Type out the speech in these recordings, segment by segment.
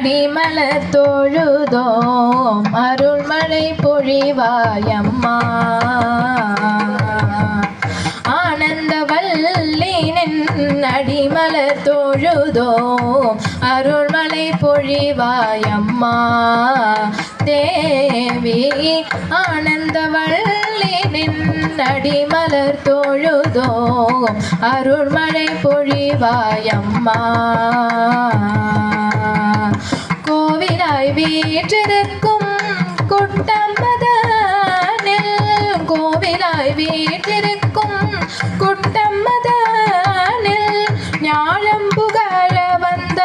அடிமலர் தொழுதோம் அருள்மழை பொழிவாயம்மா. ஆனந்த வல்லினின் அடிமலர் தொழுதோம் அருள்மலை பொழிவாயம்மா. தேவி ஆனந்த ஆனந்தவல்லினின் அடிமலர் தொழுதோம் அருள்மழை பொழிவாயம்மா. கோவிலாய் வீற்றிருக்கும் குட்டம்மதானில் கோவிலாய் வீற்றிருக்கும் குட்டம்மதானில் ஞாழம் புகழ வந்த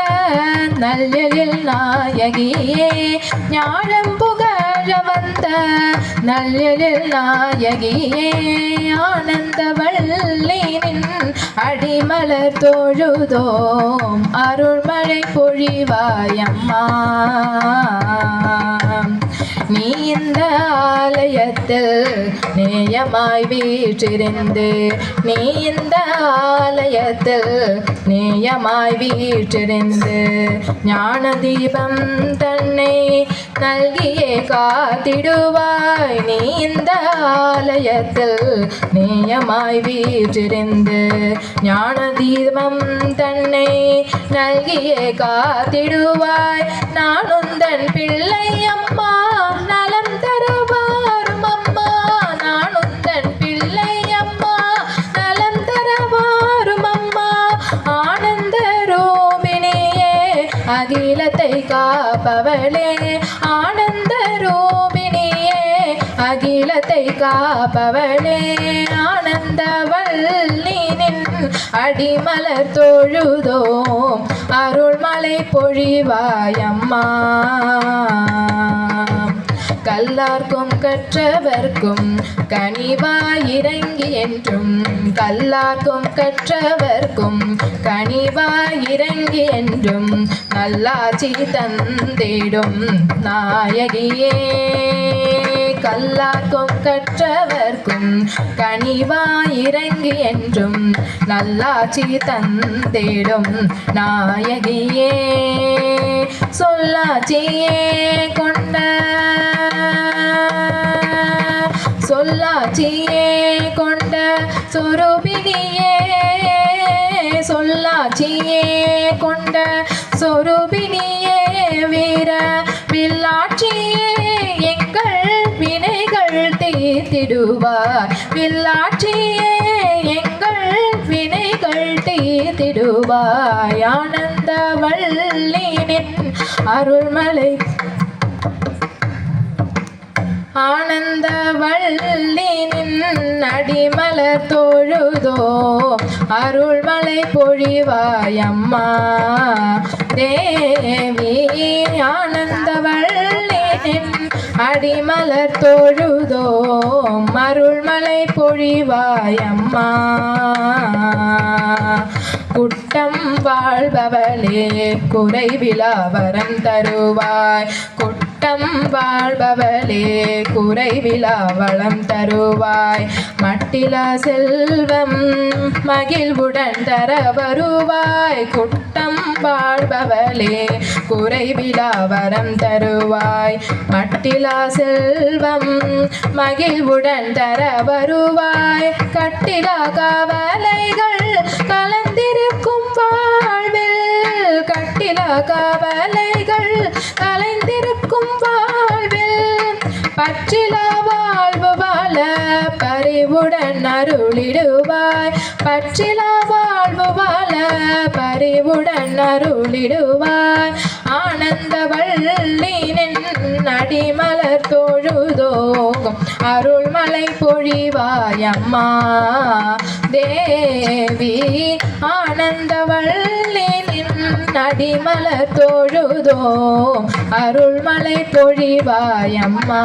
நல்லில் நாயகியே ஞாழம் புகழ வந்த நல்லெழில் நாயகியே ஆனந்த வள்ளினின் அடிமலர் தொழுதோம். அருள்மழை பொழிவாயம்மா. நீ இந்த ஆலயத்தில் நேயமாய் வீற்றிருந்து நீ இந்த ஆலயத்தில் நேயமாய் வீற்றிருந்து ஞான தீபம் தன்னை நல்கியே காத்திடுவாய். நீ இந்த ஆலயத்தில் நேயமாய் வீற்றிருந்து ஞான தீபம் தன்னை நல்கியே காத்திடுவாய். நான் காப்பவளே ஆனந்த ரூபினியே அகிலத்தை காப்பவளே ஆனந்தவல்லினின் அடிமலர் தொழுதோம் அருள்மலை பொழிவாயம்மா. கல்லார்க்கும் கற்றவர்க்கும் கனிவாயிறங்கி என்றும் கல்லார்க்கும் கற்றவர்க்கும் கனிவாயிறங்கி என்றும் நல்லாட்சி தந்தேடும் நாயகியே. கல்லார்க்கும் கற்றவர்க்கும் கனிவாயிறங்கி என்றும் நல்லாட்சி தந்தேடும் நாயகியே. சொல்லாட்சியே சொல்லாட்சியே சொரூபினியே சொல்லாட்சியே கொண்ட சொரூபினியே வீர வில்லாட்சியே எங்கள் வினைகள் தீர்த்திடுவார். வில்லாட்சியே எங்கள் வினைகள் தீர்த்திடுவாய். ஆனந்த வள்ளினின் அருள்மலை. ஆனந்த வல்லினின் அடிமலர் தொழுதோ? அருள்மலை பொழிவாயம்மா. தேவி ஆனந்த வல்லினின் அடிமலர் தொழுதோ? அருள்மலை பொழிவாயம்மா. குட்டம் வாழ்பவளே குறைவிழா வரம் தருவாய். மட்டம் வாழ்பவளே குறைவிலா வளம் தருவாய். மட்டிலா செல்வம் மகிழ்வுடன் தர வருவாய். குட்டம் வாழ்பவளே குறைவிலா வரம் தருவாய். மட்டிலா செல்வம் மகிழ்வுடன் தர வருவாய். கட்டிலா கவலைகள் கலந்திருக்கும் வாழ்வில். கட்டிலா கவலைகள் கலைந்திருக்கும் பற்றிலா வாழ்வு வாழ பறிவுடன் அருளிடுவாய். பற்றில வாழ்வு வாழ பறிவுடன் அருளிடுவாய். ஆனந்த வல்லினின் அடிமலர் தொழுதோகும் அருள்மலை பொழிவாய் அம்மா தேவி ஆனந்த வள்ளி அடிமலர் தொழுதோம். அருள்மலை பொழிவாயம்மா.